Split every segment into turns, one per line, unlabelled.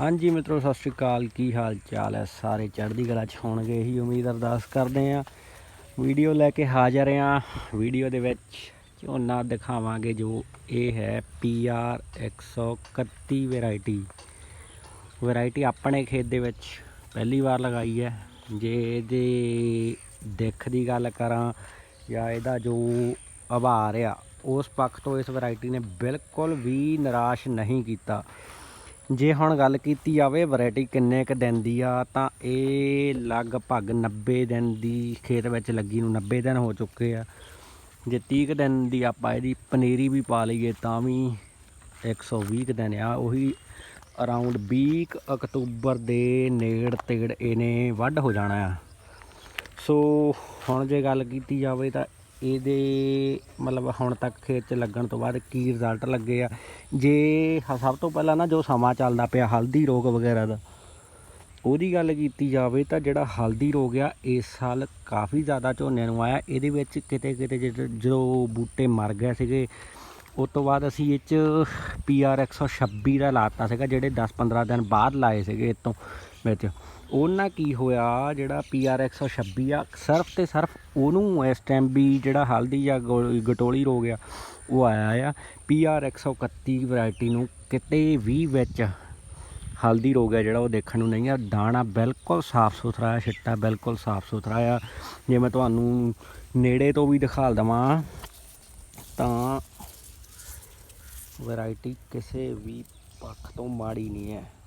ਹਾਂਜੀ ਮਿੱਤਰੋ, ਸਤਿ ਸ਼੍ਰੀ ਅਕਾਲ। ਕੀ ਹਾਲ ਚਾਲ ਹੈ? ਸਾਰੇ ਚੜ੍ਹਦੀ ਕਲਾ ਚ ਹੋਣਗੇ, ਇਹੀ ਉਮੀਦ ਅਰਦਾਸ ਕਰਦੇ ਆ ਵੀਡੀਓ ਲੈ ਕੇ ਹਾਜ਼ਰ ਆ ਵੀਡੀਓ ਦੇ ਵਿੱਚ ਝੋਨਾ ਦਿਖਾਵਾਂਗੇ, ਜੋ ਇਹ ਹੈ PR 131 ਵੈਰਾਈਟੀ। ਵੈਰਾਈਟੀ ਆਪਣੇ ਖੇਤ ਦੇ ਵਿੱਚ ਪਹਿਲੀ ਵਾਰ ਲਗਾਈ ਹੈ। ਜੇ ਇਹਦੇ ਦਿੱਖ ਦੀ ਗੱਲ ਕਰਾਂ ਜਾਂ ਇਹਦਾ ਜੋ ਆਭਾਰ ਆ, ਉਸ ਪੱਖ ਤੋਂ ਇਸ ਵੈਰਾਈਟੀ ਨੇ ਬਿਲਕੁਲ ਵੀ ਨਿਰਾਸ਼ ਨਹੀਂ ਕੀਤਾ। ਜੇ ਹੁਣ ਗੱਲ ਕੀਤੀ ਜਾਵੇ ਵੈਰਾਈਟੀ ਕਿੰਨੇ ਕ ਦਿਨ ਦੀ ਆ, ਤਾਂ ਇਹ ਲਗਭਗ 90 ਦਿਨ ਦੀ ਖੇਤ ਵਿੱਚ ਲੱਗੀ ਨੂੰ 90 ਦਿਨ ਹੋ ਚੁੱਕੇ ਆ। ਜੇ 30 ਕੁ ਦਿਨ ਦੀ ਆਪਾਂ ਇਹਦੀ ਪਨੀਰੀ ਵੀ ਪਾ ਲਈਏ ਤਾਂ ਵੀ 120 ਕੁ ਦਿਨ ਆ। ਉਹੀ ਅਰਾਊਂਡ 20 ਕੁ ਅਕਤੂਬਰ ਦੇ ਨੇੜ ਤੇੜ ਇਹਨੇ ਵੱਢ ਹੋ ਜਾਣਾ ਆ। ਸੋ ਹੁਣ ਜੇ ਗੱਲ ਕੀਤੀ ਜਾਵੇ ਤਾਂ ਇਹਦੇ ਮਤਲਬ ਹੁਣ ਤੱਕ ਖੇਤ 'ਚ ਲੱਗਣ ਤੋਂ ਬਾਅਦ ਕੀ ਰਿਜ਼ਲਟ ਲੱਗੇ ਆ? ਜੇ ਹ- ਸਭ ਤੋਂ ਪਹਿਲਾਂ ਨਾ ਜੋ ਸਮਾਂ ਚੱਲਦਾ ਪਿਆ, ਹਲਦੀ ਰੋਗ ਵਗੈਰਾ ਦਾ, ਉਹਦੀ ਗੱਲ ਕੀਤੀ ਜਾਵੇ ਤਾਂ ਜਿਹੜਾ ਹਲਦੀ ਰੋਗ ਆ, ਇਸ ਸਾਲ ਕਾਫੀ ਜ਼ਿਆਦਾ ਝੋਨੇ ਨੂੰ ਆਇਆ। ਇਹਦੇ ਵਿੱਚ ਕਿਤੇ ਕਿਤੇ ਜਦੋਂ- ਜਦੋਂ ਬੂਟੇ ਮਰ ਗਏ ਸੀਗੇ, ਉਸ ਤੋਂ ਬਾਅਦ ਅਸੀਂ ਇਹ 'ਚ PR 126 ਦਾ ਲਾਤਾ ਸੀਗਾ, ਜਿਹੜੇ 10-15 ਦਿਨ ਬਾਅਦ ਲਾਏ ਸੀਗੇ ਇਹ ਤੋਂ ਵਿੱਚ ਉਹਨਾਂ ਕੀ ਹੋਇਆ, ਜਿਹੜਾ PR 126 ਆ, ਸਿਰਫ ਤੇ ਸਿਰਫ ਉਹਨੂੰ ਇਸ ਟਾਈਮ ਵੀ ਜਿਹੜਾ ਹਲਦੀ ਜਾਂ ਗੋ- ਗਟੋਲੀ ਰੋਗ ਆ, ਉਹ ਆਇਆ ਆ। PR 131 ਵੈਰਾਈਟੀ ਨੂੰ ਕਿਤੇ ਵੀ ਵਿੱਚ ਹਲਦੀ ਰੋਗ ਹੈ ਜਿਹੜਾ ਉਹ ਦੇਖਣ ਨੂੰ ਨਹੀਂ ਆ। ਦਾਣਾ ਬਿਲਕੁਲ ਸਾਫ਼ ਸੁਥਰਾ ਆ, ਛਿੱਟਾ ਬਿਲਕੁਲ ਸਾਫ਼ ਸੁਥਰਾ ਆ। ਜੇ ਮੈਂ ਤੁਹਾਨੂੰ ਨੇੜੇ ਤੋਂ ਵੀ ਦਿਖਾ ਦਵਾਂ, ਤਾਂ ਵੈਰਾਈਟੀ ਕਿਸੇ ਵੀ ਪੱਖ ਤੋਂ ਮਾੜੀ ਨਹੀਂ ਹੈ।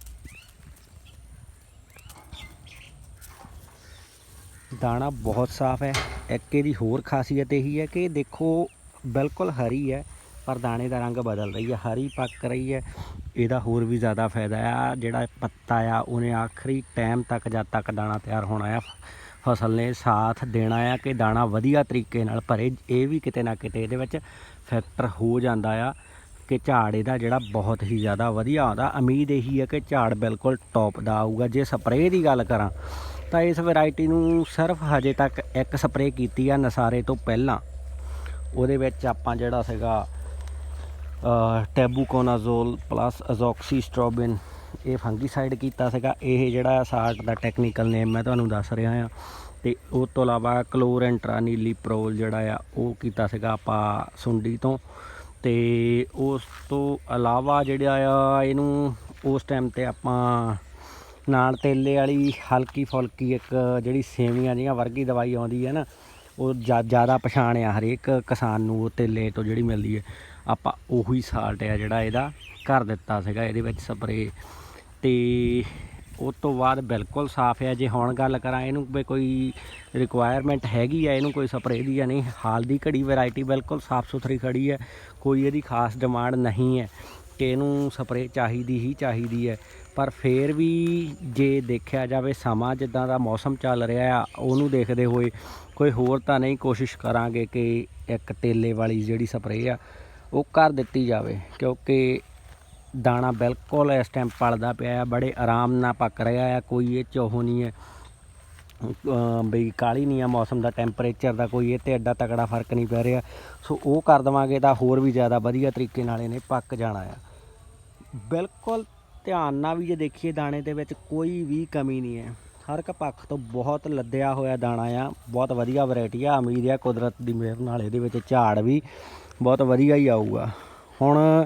ਦਾਣਾ ਬਹੁਤ ਸਾਫ਼ ਹੈ। ਇੱਕ ਇਹਦੀ ਹੋਰ ਖਾਸੀਅਤ ਇਹੀ ਹੈ ਕਿ ਦੇਖੋ, ਬਿਲਕੁਲ ਹਰੀ ਹੈ, ਪਰ ਦਾਣੇ ਦਾ ਰੰਗ ਬਦਲ ਰਹੀ ਹੈ, ਹਰੀ ਪੱਕ ਰਹੀ ਹੈ। ਇਹਦਾ ਹੋਰ ਵੀ ਜ਼ਿਆਦਾ ਫਾਇਦਾ ਆ ਜਿਹੜਾ ਪੱਤਾ ਆ, ਉਹਨੇ ਆਖਰੀ ਟਾਈਮ ਤੱਕ ਜਦ ਤੱਕ ਦਾਣਾ ਤਿਆਰ ਹੋਣਾ ਆ ਫਸਲ ਨੇ ਸਾਥ ਦੇਣਾ ਆ ਕਿ ਦਾਣਾ ਵਧੀਆ ਤਰੀਕੇ ਨਾਲ ਭਰੇ। ਇਹ ਵੀ ਕਿਤੇ ਨਾ ਕਿਤੇ ਇਹਦੇ ਵਿੱਚ ਫੈਕਟਰ ਹੋ ਜਾਂਦਾ ਆ ਕਿ ਝਾੜ ਇਹਦਾ ਜਿਹੜਾ ਬਹੁਤ ਹੀ ਜ਼ਿਆਦਾ ਵਧੀਆ ਆਉਂਦਾ। ਉਮੀਦ ਇਹੀ ਹੈ ਕਿ ਝਾੜ ਬਿਲਕੁਲ ਟੌਪ ਦਾ ਆਊਗਾ। ਜੇ ਸਪਰੇਅ ਦੀ ਗੱਲ ਕਰਾਂ ਤਾਂ ਇਸ ਵੈਰਾਈਟੀ ਨੂੰ ਸਿਰਫ ਹਜੇ ਤੱਕ ਇੱਕ ਸਪਰੇਅ ਕੀਤੀ ਆ ਨਸਾਰੇ ਤੋਂ ਪਹਿਲਾਂ। ਉਹਦੇ ਵਿੱਚ ਆਪਾਂ ਜਿਹੜਾ ਸੀਗਾ ਟੈਬੂਕੋਨਾਜ਼ੋਲ ਪਲੱਸ ਅਜ਼ੋਕਸੀਸਟ੍ਰੋਬਿਨ ਇਹ ਫੰਗੀਸਾਈਡ ਕੀਤਾ ਸੀਗਾ। ਇਹ ਜਿਹੜਾ ਸਾਲਟ ਦਾ ਟੈਕਨੀਕਲ ਨੇਮ ਮੈਂ ਤੁਹਾਨੂੰ ਦੱਸ ਰਿਹਾ ਆ। ਤੇ ਉਹ ਤੋਂ ਇਲਾਵਾ ਕਲੋਰੈਂਟਰਾਨੀਲੀਪ੍ਰੋਲ ਜਿਹੜਾ ਆ, ਉਹ ਕੀਤਾ ਸੀਗਾ ਆਪਾਂ ਸੁੰਡੀ ਤੋਂ। ਤੇ ਉਸ ਤੋਂ ਇਲਾਵਾ ਜਿਹੜਾ ਆ, ਇਹਨੂੰ ਉਸ ਟਾਈਮ ਤੇ ਆਪਾਂ ਨਾਲ ਤੇਲੇ ਵਾਲੀ ਹਲਕੀ ਫੁਲਕੀ ਇੱਕ ਜਿਹੜੀ ਸੇਵੀਆਂ ਜਿਹੀਆਂ ਵਰਗੀ ਦਵਾਈ ਆਉਂਦੀ ਹੈ ਨਾ, ਉਹ ਜ਼ਿਆਦਾ ਪਛਾਣ ਆ ਹਰੇਕ ਕਿਸਾਨ ਨੂੰ ਉਹ ਤੇਲੇ ਤੋਂ ਜਿਹੜੀ ਮਿਲਦੀ ਹੈ। ਆਪਾਂ ਉਹੀ ਸਾਲਟ ਆ ਜਿਹੜਾ ਇਹਦਾ ਕਰ ਦਿੱਤਾ ਸੀਗਾ, ਇਹਦੇ ਵਿੱਚ ਸਪਰੇ ਤੇ ਉਸ ਤੋਂ ਬਾਅਦ ਬਿਲਕੁਲ ਸਾਫ਼ ਹੈ ਜੇ ਹੁਣ ਗੱਲ ਕਰਾਂ ਇਹਨੂੰ ਵੀ ਕੋਈ ਰਿਕੁਆਇਰਮੈਂਟ ਹੈਗੀ ਆ, ਇਹਨੂੰ ਕੋਈ ਸਪਰੇ ਦੀ ਜਾਂ ਨਹੀਂ, ਹਾਲ ਦੀ ਘੜੀ ਵੈਰਾਈਟੀ ਬਿਲਕੁਲ ਸਾਫ਼ ਸੁਥਰੀ ਖੜੀ ਹੈ, ਕੋਈ ਇਹਦੀ ਖਾਸ ਡਿਮਾਂਡ ਨਹੀਂ ਹੈ ਕਿ ਇਹਨੂੰ ਸਪਰੇ ਚਾਹੀਦੀ ਹੀ ਚਾਹੀਦੀ ਹੈ। ਪਰ ਫੇਰ ਵੀ ਜੇ ਦੇਖਿਆ ਜਾਵੇ ਸਮਾਂ ਜਿੱਦਾਂ ਦਾ ਮੌਸਮ ਚੱਲ ਰਿਹਾ ਆ, ਉਹਨੂੰ ਦੇਖਦੇ ਹੋਏ ਕੋਈ ਹੋਰ ਤਾਂ ਨਹੀਂ ਕੋਸ਼ਿਸ਼ ਕਰਾਂਗੇ ਕਿ ਇੱਕ ਤੇਲੇ ਵਾਲੀ ਜਿਹੜੀ ਸਪਰੇਅ ਆ, ਉਹ ਕਰ ਦਿੱਤੀ ਜਾਵੇ। ਕਿਉਂਕਿ ਦਾਣਾ ਬਿਲਕੁਲ ਇਸ ਟਾਈਮ ਪਲਦਾ ਪਿਆ ਆ, ਬੜੇ ਆਰਾਮ ਨਾਲ ਪੱਕ ਰਿਹਾ ਆ, ਕੋਈ ਇਹ 'ਚ ਉਹ ਨਹੀਂ ਹੈ। ਬਈ ਕਾਲੀ ਨਹੀਂ ਆ ਮੌਸਮ ਦਾ ਟੈਂਪਰੇਚਰ ਦਾ ਕੋਈ, ਇਹ ਤੇ ਐਡਾ ਤਕੜਾ ਫ਼ਰਕ ਨਹੀਂ ਪੈ ਰਿਹਾ। ਸੋ ਉਹ ਕਰ ਦਵਾਂਗੇ ਤਾਂ ਹੋਰ ਵੀ ਜ਼ਿਆਦਾ ਵਧੀਆ ਤਰੀਕੇ ਨਾਲ ਇਹਨੇ ਪੱਕ ਜਾਣਾ ਆ। ਬਿਲਕੁਲ ਧਿਆਨ ਨਾਲ ਵੀ ਜੇ ਦੇਖੀਏ ਦਾਣੇ ਦੇ ਵਿੱਚ ਕੋਈ ਵੀ ਕਮੀ ਨਹੀਂ ਹੈ। ਹਰ ਇੱਕ ਪੱਖ ਤੋਂ ਬਹੁਤ ਲੱਦਿਆ ਹੋਇਆ ਦਾਣਾ ਆ। ਬਹੁਤ ਵਧੀਆ ਵੈਰਾਈਟੀ ਆ। ਉਮੀਦ ਆ ਕੁਦਰਤ ਦੀ ਮਿਹਰ ਨਾਲ ਇਹਦੇ ਵਿੱਚ ਝਾੜ ਵੀ ਬਹੁਤ ਵਧੀਆ ਹੀ ਆਊਗਾ। ਹੁਣ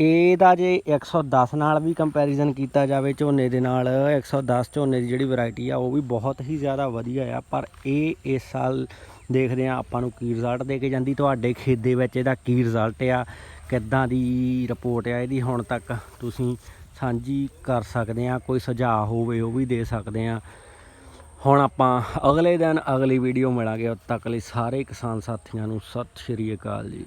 ਇਹਦਾ ਜੇ 110 ਨਾਲ ਵੀ ਕੰਪੈਰੀਜ਼ਨ ਕੀਤਾ ਜਾਵੇ ਝੋਨੇ ਦੇ ਨਾਲ 110 ਝੋਨੇ ਦੀ ਜਿਹੜੀ ਵੈਰਾਈਟੀ ਆ, ਉਹ ਵੀ ਬਹੁਤ ਹੀ ਜ਼ਿਆਦਾ ਵਧੀਆ ਆ। ਪਰ ਇਹ ਇਸ ਸਾਲ ਦੇਖਦੇ ਆ ਆਪਾਂ ਨੂੰ ਕੀ ਰਿਜ਼ਲਟ ਦੇ ਕੇ ਜਾਂਦੀ। ਤੁਹਾਡੇ ਖੇਤ ਦੇ ਵਿੱਚ ਇਹਦਾ ਕੀ ਰਿਜ਼ਲਟ ਆ? ਕਿੱਦਾਂ ਦੀ ਰਿਪੋਰਟ ਆ ਇਹਦੀ ਹੁਣ ਤੱਕ? ਤੁਸੀਂ ਸਾਂਝੀ ਕਰ ਸਕਦੇ ਆ ਕੋਈ ਸੁਝਾਅ ਹੋਵੇ ਉਹ ਵੀ ਦੇ ਸਕਦੇ ਆ ਹੁਣ ਆਪਾਂ ਅਗਲੇ ਦਿਨ ਅਗਲੀ ਵੀਡੀਓ ਮਿਲਾਂਗੇ। ਉਦ ਤੱਕ ਲਈ ਸਾਰੇ ਕਿਸਾਨ ਸਾਥੀਆਂ ਨੂੰ ਸਤਿ ਸ਼੍ਰੀ ਅਕਾਲ ਜੀ।